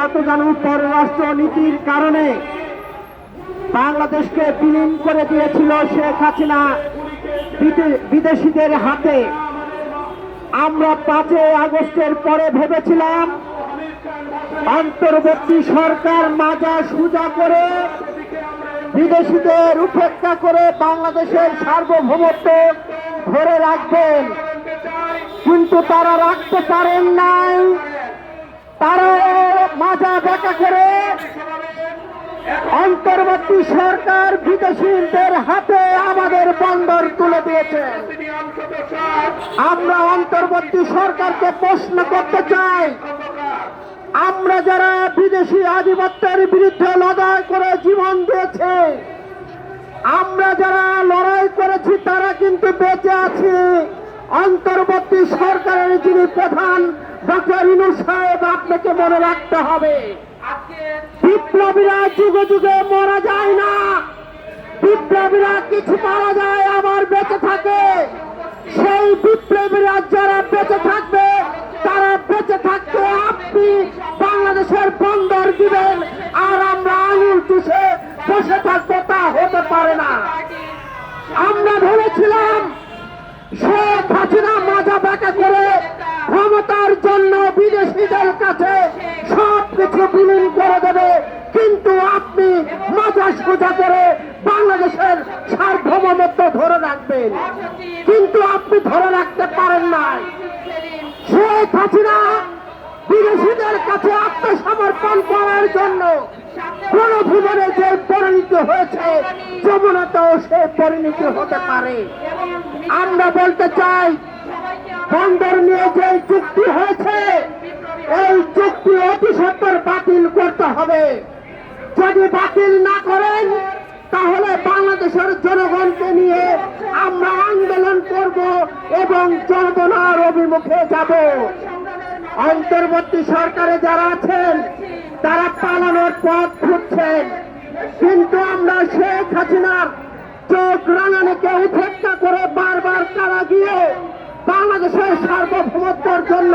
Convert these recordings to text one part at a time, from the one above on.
নাতজানু পররাষ্ট্র নীতির কারণে বাংলাদেশকে বিলীন করে দিয়েছিল শেখ হাসিনা। বিদে- বিদেশিদের হাতে। আমরা পাঁচই আগস্টের পরে ভেবেছিলাম, অন্তর্বর্তী সরকার মাজা সুজা করে বিদেশিদের উপেক্ষা করে বাংলাদেশের সার্বভৌমত্ব ধরে রাখবেন। কিন্তু তারা রাখতে পারেন নাই। তারা মাজা দেখা করে অন্তর্বর্তী সরকার বিদেশিদের হাতে আমাদের বন্দর তুলে দিয়েছেন আমরা অন্তর্বর্তী সরকারকে প্রশ্ন করতে চাই, আমরা যারা বিদেশি আধিপত্যের বিরুদ্ধে লড়াই করে জীবন দিয়েছে, আমরা যারা লড়াই করেছি তারা কিন্তু বেঁচে আছি। অন্তর্বর্তী সরকারের যিনি প্রধান ডক্টর সাহেব, আপনাকে মনে রাখতে হবে, বিপ্লবীরা যুগে যুগে মারা যায় না। বিপ্লবীরা কিছু মারা যায়, আবার বেঁচে থাকে। সেই বিপ্লবীরা যারা বেঁচে থাকবে, তারা বেঁচে থাকতে আপনি বাংলাদেশের বন্দর দিবেন, আর আমরা আঙুল চুষে বসে থাকব, তা হতে পারে না। আমরা ভেবেছিলাম শেখ হাসিনা ক্ষমতার জন্য বিদেশিদের কাছে সব কিছু বিলীন করে দেবে। কিন্তু আপনি মাজা সোজা করে বাংলাদেশের সার্বভৌমত্ব ধরে রাখবেন। কিন্তু আপনি ধরে রাখতে পারেন না শেখ হাসিনা বিদেশিদের কাছে আত্মসমর্পণ করার জন্য কোন ভুবনে যে পরিণত হয়েছে, যমুনাতেও সে পরিণত হতে পারে। আমরা বলতে চাই বন্দর নিয়ে যে চুক্তি হয়েছে। এই চুক্তি অতি সত্তর বাতিল করতে হবে। যদি বাতিল না করেন, তাহলে বাংলাদেশের জনগণকে নিয়ে আমরা আন্দোলন করব এবং যন্ত্রণার অভিমুখে যাব। অন্তর্বর্তী সরকারে যারা আছেন, তারা পালানোর পথ খুঁজছেন। কিন্তু আমরা শেখ হাসিনার চোখ রাঙানিকে উপেক্ষা করে বারবার কারা গিয়ে বাংলাদেশের সার্বভৌমত্বর জন্য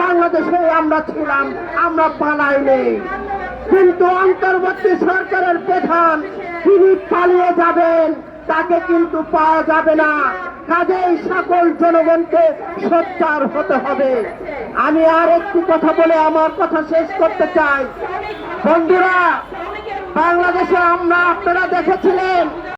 বাংলাদেশে আমরা ছিলাম, আমরা পালাই নেই কিন্তু অন্তর্বর্তী সরকারের প্রধান তিনি পালিয়ে যাবেন, তাকে কিন্তু পাওয়া যাবে না। কাজেই সকল জনগণকে সোচ্চার হতে হবে। আমি আর একটি কথা বলে আমার কথা শেষ করতে চাই। বন্ধুরা, বাংলাদেশে আমরা আপনারা দেখেছিলেন